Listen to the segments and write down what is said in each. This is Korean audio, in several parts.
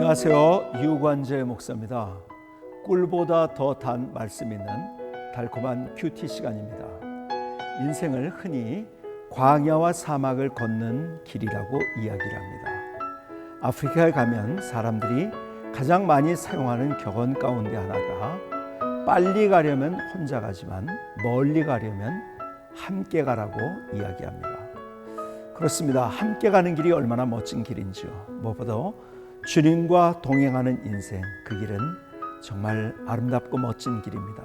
안녕하세요. 유관재 목사입니다. 꿀보다 더 단 말씀 있는 달콤한 큐티 시간입니다. 인생을 흔히 광야와 사막을 걷는 길이라고 이야기를 합니다. 아프리카에 가면 사람들이 가장 많이 사용하는 격언 가운데 하나가 빨리 가려면 혼자 가지만 멀리 가려면 함께 가라고 이야기합니다. 그렇습니다. 함께 가는 길이 얼마나 멋진 길인지요. 무엇보다 주님과 동행하는 인생, 그 길은 정말 아름답고 멋진 길입니다.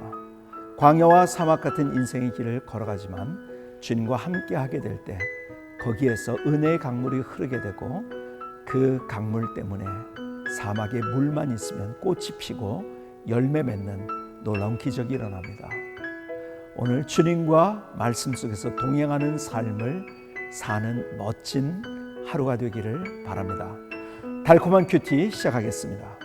광야와 사막 같은 인생의 길을 걸어가지만 주님과 함께 하게 될 때 거기에서 은혜의 강물이 흐르게 되고 그 강물 때문에 사막에 물만 있으면 꽃이 피고 열매 맺는 놀라운 기적이 일어납니다. 오늘 주님과 말씀 속에서 동행하는 삶을 사는 멋진 하루가 되기를 바랍니다. 달콤한 큐티 시작하겠습니다.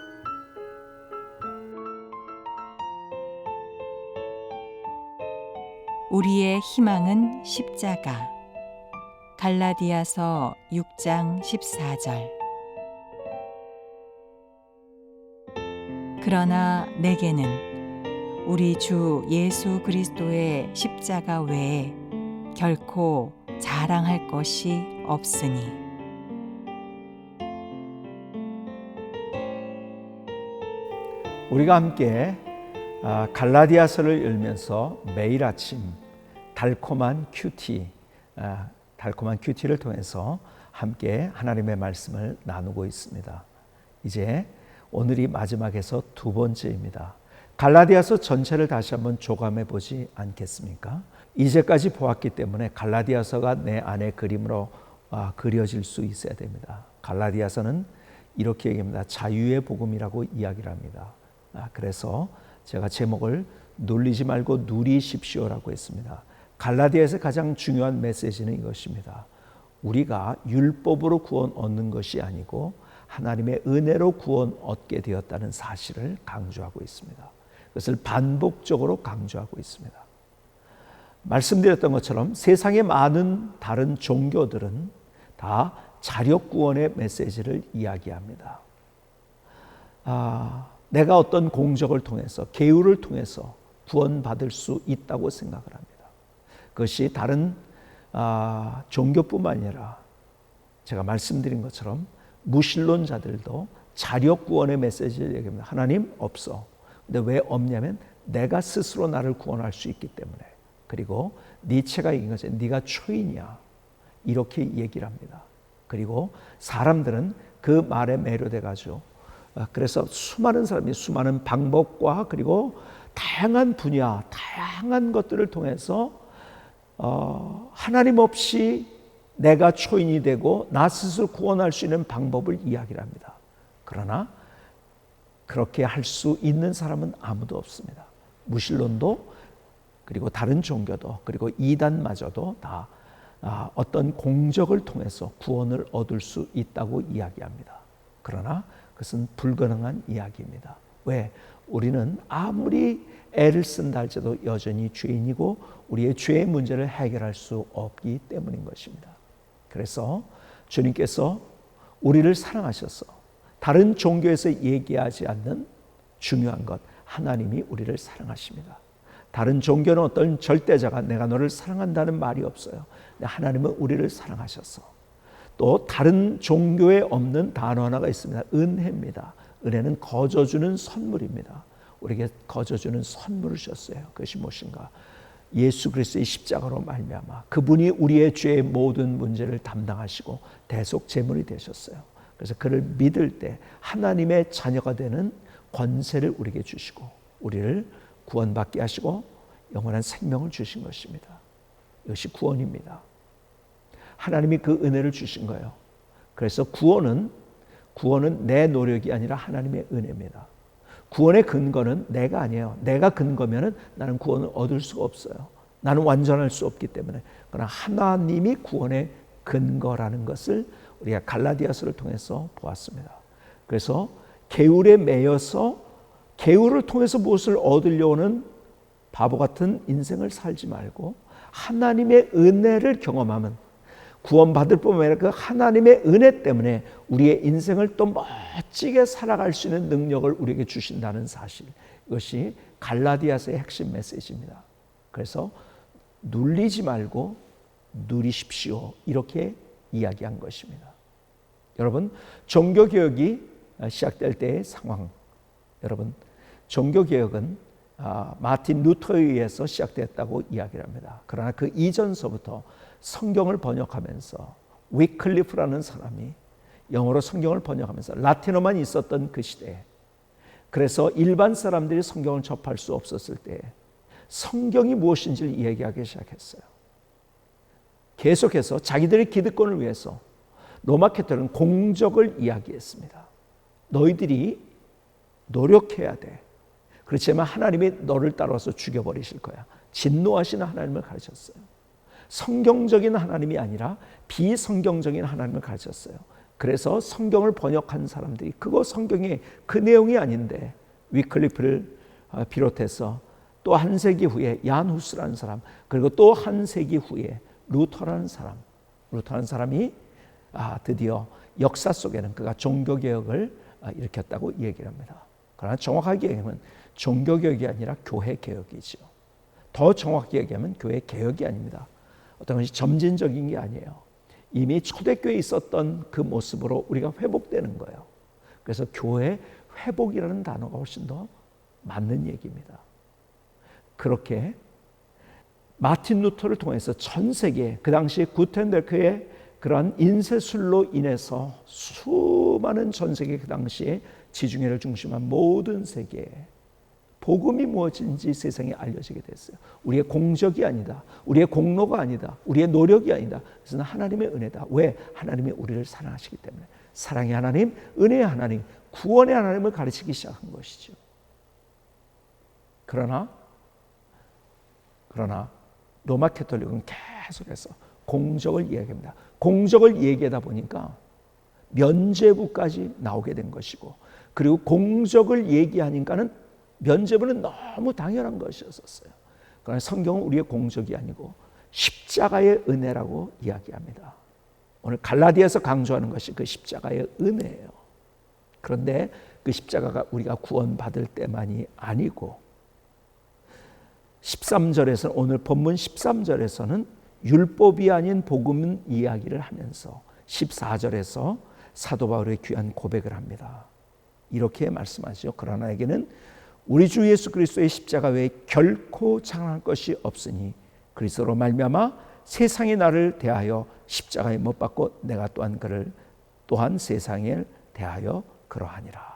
우리의 희망은 십자가. 갈라디아서 6장 14절. 그러나 내게는 우리 주 예수 그리스도의 십자가 외에 결코 자랑할 것이 없으니. 우리가 함께 아, 갈라디아서를 열면서 매일 아침 달콤한 큐티, 아, 달콤한 큐티를 통해서 함께 하나님의 말씀을 나누고 있습니다. 이제 오늘이 마지막에서 두 번째입니다. 갈라디아서 전체를 다시 한번 조감해 보지 않겠습니까? 이제까지 보았기 때문에 갈라디아서가 내 안에 그림으로 아, 그려질 수 있어야 됩니다. 갈라디아서는 이렇게 얘기합니다. 자유의 복음이라고 이야기를 합니다. 아, 그래서 제가 제목을 놀리지 말고 누리십시오라고 했습니다. 갈라디아에서 가장 중요한 메시지는 이것입니다. 우리가 율법으로 구원 얻는 것이 아니고 하나님의 은혜로 구원 얻게 되었다는 사실을 강조하고 있습니다. 그것을 반복적으로 강조하고 있습니다. 말씀드렸던 것처럼 세상의 많은 다른 종교들은 다 자력 구원의 메시지를 이야기합니다. 아, 내가 어떤 공적을 통해서 계율을 통해서 구원받을 수 있다고 생각을 합니다. 그것이 다른 아, 종교뿐만 아니라 제가 말씀드린 것처럼 무신론자들도 자력 구원의 메시지를 얘기합니다. 하나님 없어. 근데 왜 없냐면 내가 스스로 나를 구원할 수 있기 때문에. 그리고 니체가 얘기한 것이 네가 초인이야. 이렇게 얘기를 합니다. 그리고 사람들은 그 말에 매료돼 가지고 그래서 수많은 사람이 수많은 방법과 그리고 다양한 분야, 다양한 것들을 통해서 어, 하나님 없이 내가 초인이 되고 나 스스로 구원할 수 있는 방법을 이야기를 합니다. 그러나 그렇게 할 수 있는 사람은 아무도 없습니다. 무신론도 그리고 다른 종교도 그리고 이단마저도 다 아, 어떤 공적을 통해서 구원을 얻을 수 있다고 이야기합니다. 그러나 그것은 불가능한 이야기입니다. 왜? 우리는 아무리 애를 쓴다 할지라도 여전히 죄인이고 우리의 죄의 문제를 해결할 수 없기 때문인 것입니다. 그래서 주님께서 우리를 사랑하셔서 다른 종교에서 얘기하지 않는 중요한 것 하나님이 우리를 사랑하십니다. 다른 종교는 어떤 절대자가 내가 너를 사랑한다는 말이 없어요. 하나님은 우리를 사랑하셔서 또 다른 종교에 없는 단어 하나가 있습니다. 은혜입니다. 은혜는 거저주는 선물입니다. 우리에게 거저주는 선물을 주셨어요. 그것이 무엇인가? 예수 그리스도의 십자가로 말미암아 그분이 우리의 죄의 모든 문제를 담당하시고 대속 제물이 되셨어요. 그래서 그를 믿을 때 하나님의 자녀가 되는 권세를 우리에게 주시고 우리를 구원받게 하시고 영원한 생명을 주신 것입니다. 이것이 구원입니다. 하나님이 그 은혜를 주신 거예요. 그래서 구원은 구원은 내 노력이 아니라 하나님의 은혜입니다. 구원의 근거는 내가 아니에요. 내가 근거면은 나는 구원을 얻을 수가 없어요. 나는 완전할 수 없기 때문에. 그러나 하나님이 구원의 근거라는 것을 우리가 갈라디아서를 통해서 보았습니다. 그래서 개울에 매여서 개울을 통해서 무엇을 얻으려는 바보 같은 인생을 살지 말고 하나님의 은혜를 경험하면 구원받을 뿐만 아니라 그 하나님의 은혜 때문에 우리의 인생을 또 멋지게 살아갈 수 있는 능력을 우리에게 주신다는 사실. 이것이 갈라디아서의 핵심 메시지입니다. 그래서 눌리지 말고 누리십시오. 이렇게 이야기한 것입니다. 여러분, 종교개혁이 시작될 때의 상황. 여러분, 종교개혁은 아, 마틴 루터에 의해서 시작됐다고 이야기를 합니다. 그러나 그 이전서부터 성경을 번역하면서 위클리프라는 사람이 영어로 성경을 번역하면서 라틴어만 있었던 그 시대에 그래서 일반 사람들이 성경을 접할 수 없었을 때 성경이 무엇인지를 이야기하기 시작했어요. 계속해서 자기들의 기득권을 위해서 로마 캐톨은 공적을 이야기했습니다. 너희들이 노력해야 돼. 그렇지만 하나님이 너를 따라서 죽여버리실 거야. 진노하시는 하나님을 가르쳤어요. 성경적인 하나님이 아니라 비성경적인 하나님을 가르쳤어요. 그래서 성경을 번역한 사람들이 그거 성경의 그 내용이 아닌데 위클리프를 어, 비롯해서 또 한 세기 후에 얀 후스라는 사람 그리고 또 한 세기 후에 루터라는 사람 루터라는 사람이 아 드디어 역사 속에는 그가 종교 개혁을 아, 일으켰다고 얘기를 합니다. 그러나 정확하게 얘기하면 종교 개혁이 아니라 교회 개혁이죠. 더 정확히 얘기하면 교회 개혁이 아닙니다. 어떤 것이 점진적인 게 아니에요. 이미 초대교회에 있었던 그 모습으로 우리가 회복되는 거예요. 그래서 교회 회복이라는 단어가 훨씬 더 맞는 얘기입니다. 그렇게 마틴 루터를 통해서 전 세계 그 당시 구텐베크의 그러한 인쇄술로 인해서 수많은 전 세계 그 당시에 지중해를 중심한 모든 세계에 복음이 무엇인지 세상에 알려지게 됐어요. 우리의 공적이 아니다. 우리의 공로가 아니다. 우리의 노력이 아니다. 그것은 하나님의 은혜다. 왜? 하나님이 우리를 사랑하시기 때문에. 사랑의 하나님, 은혜의 하나님, 구원의 하나님을 가르치기 시작한 것이죠. 그러나 그러나 로마 캐톨릭은 계속해서 공적을 이야기합니다. 공적을 얘기하다 보니까 면죄부까지 나오게 된 것이고 그리고 공적을 얘기하니까는 면죄부는 너무 당연한 것이었어요. 그러나 성경은 우리의 공적이 아니고 십자가의 은혜라고 이야기합니다. 오늘 갈라디아서 강조하는 것이 그 십자가의 은혜예요. 그런데 그 십자가가 우리가 구원받을 때만이 아니고 13절에서 오늘 본문 13절에서는 율법이 아닌 복음 이야기를 하면서 14절에서 사도 바울의 귀한 고백을 합니다. 이렇게 말씀하시죠. 그러나 에게는 우리 주 예수 그리스도의 십자가 외에 결코 장할 것이 없으니 그리스도로 말미암아 세상이 나를 대하여 십자가에 못 박고 내가 또한 그를 또한 세상에 대하여 그러하니라.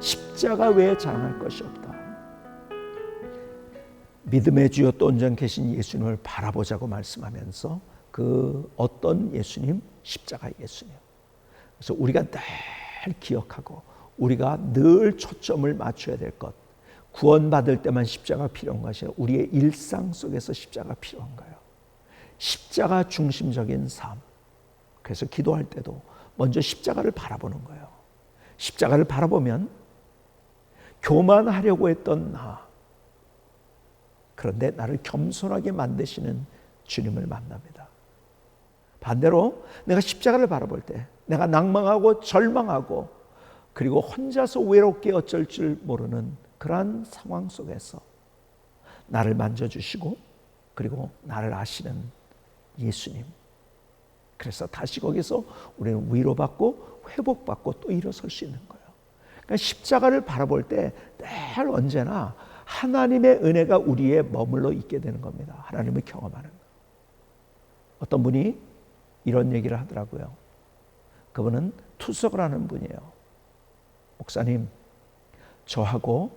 십자가 외에 자랑할 것이 없다. 믿음의 주여 또 온전 계신 예수님을 바라보자고 말씀하면서 그 어떤 예수님? 십자가 예수님. 그래서 우리가 늘 기억하고 우리가 늘 초점을 맞춰야 될 것. 구원받을 때만 십자가 필요한 것이 아니라 우리의 일상 속에서 십자가 필요한 거예요. 십자가 중심적인 삶. 그래서 기도할 때도 먼저 십자가를 바라보는 거예요. 십자가를 바라보면 교만하려고 했던 나. 그런데 나를 겸손하게 만드시는 주님을 만납니다. 반대로 내가 십자가를 바라볼 때 내가 낭망하고 절망하고 그리고 혼자서 외롭게 어쩔 줄 모르는 그러한 상황 속에서 나를 만져주시고 그리고 나를 아시는 예수님. 그래서 다시 거기서 우리는 위로받고 회복받고 또 일어설 수 있는 거예요. 그러니까 십자가를 바라볼 때 늘 언제나 하나님의 은혜가 우리에 머물러 있게 되는 겁니다. 하나님을 경험하는 거. 어떤 분이 이런 얘기를 하더라고요. 그분은 투석을 하는 분이에요. 목사님, 저하고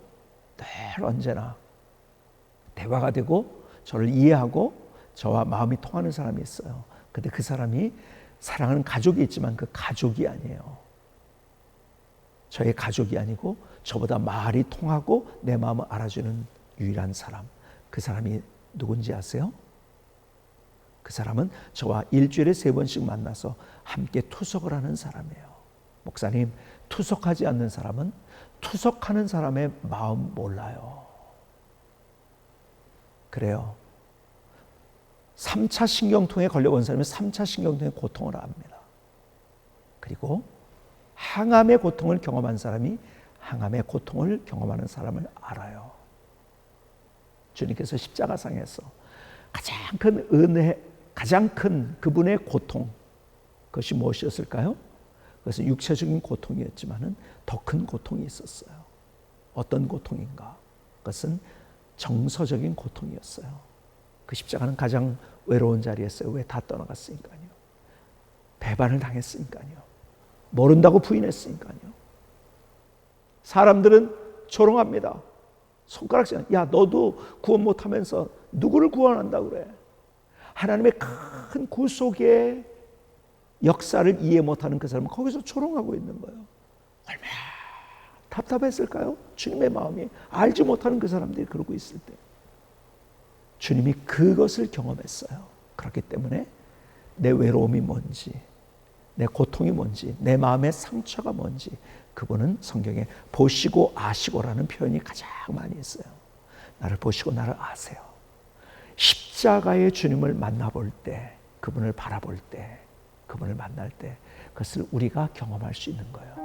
늘 언제나 대화가 되고 저를 이해하고 저와 마음이 통하는 사람이 있어요. 근데 그 사람이 사랑하는 가족이 있지만 그 가족이 아니에요. 저의 가족이 아니고 저보다 말이 통하고 내 마음을 알아주는 유일한 사람. 그 사람이 누군지 아세요? 그 사람은 저와 일주일에 세 번씩 만나서 함께 투석을 하는 사람이에요. 목사님, 투석하지 않는 사람은 투석하는 사람의 마음 몰라요. 그래요. 3차 신경통에 걸려본 사람이 3차 신경통의 고통을 압니다. 그리고 항암의 고통을 경험한 사람이 항암의 고통을 경험하는 사람을 알아요. 주님께서 십자가상에서 가장 큰 은혜, 가장 큰 그분의 고통, 그것이 무엇이었을까요? 그것은 육체적인 고통이었지만은 더 큰 고통이 있었어요. 어떤 고통인가? 그것은 정서적인 고통이었어요. 그 십자가는 가장 외로운 자리였어요. 왜 다 떠나갔으니까요. 배반을 당했으니까요. 모른다고 부인했으니까요. 사람들은 조롱합니다. 손가락질. 야, 너도 구원 못하면서 누구를 구원한다 그래? 하나님의 큰 구속의 역사를 이해 못하는 그 사람은 거기서 조롱하고 있는 거예요. 얼마나 답답했을까요? 주님의 마음이 알지 못하는 그 사람들이 그러고 있을 때. 주님이 그것을 경험했어요. 그렇기 때문에 내 외로움이 뭔지, 내 고통이 뭔지, 내 마음의 상처가 뭔지, 그분은 성경에 보시고 아시고라는 표현이 가장 많이 있어요. 나를 보시고 나를 아세요. 십자가의 주님을 만나볼 때, 그분을 바라볼 때, 그분을 만날 때, 그것을 우리가 경험할 수 있는 거예요.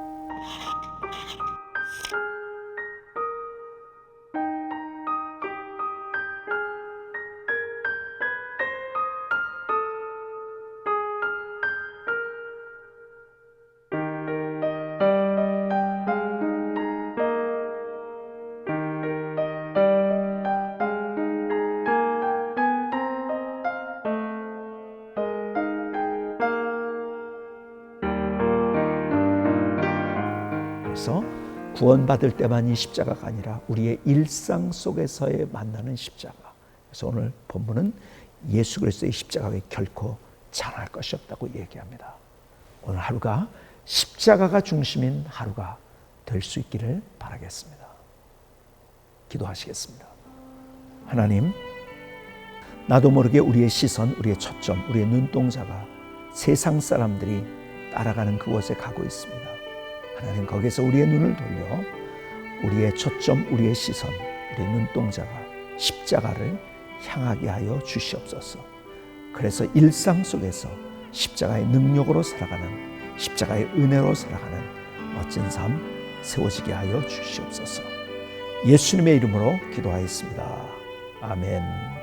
구원받을 때만이 십자가가 아니라 우리의 일상 속에서의 만나는 십자가. 그래서 오늘 본문은 예수 그리스도의 십자가가 결코 잘할 것이 없다고 얘기합니다. 오늘 하루가 십자가가 중심인 하루가 될 수 있기를 바라겠습니다. 기도하시겠습니다. 하나님, 나도 모르게 우리의 시선, 우리의 초점, 우리의 눈동자가 세상 사람들이 따라가는 그곳에 가고 있습니다. 하나님 거기서 우리의 눈을 돌려 우리의 초점, 우리의 시선, 우리의 눈동자가 십자가를 향하게 하여 주시옵소서. 그래서 일상 속에서 십자가의 능력으로 살아가는 십자가의 은혜로 살아가는 멋진 삶 세워지게 하여 주시옵소서. 예수님의 이름으로 기도하였습니다. 아멘.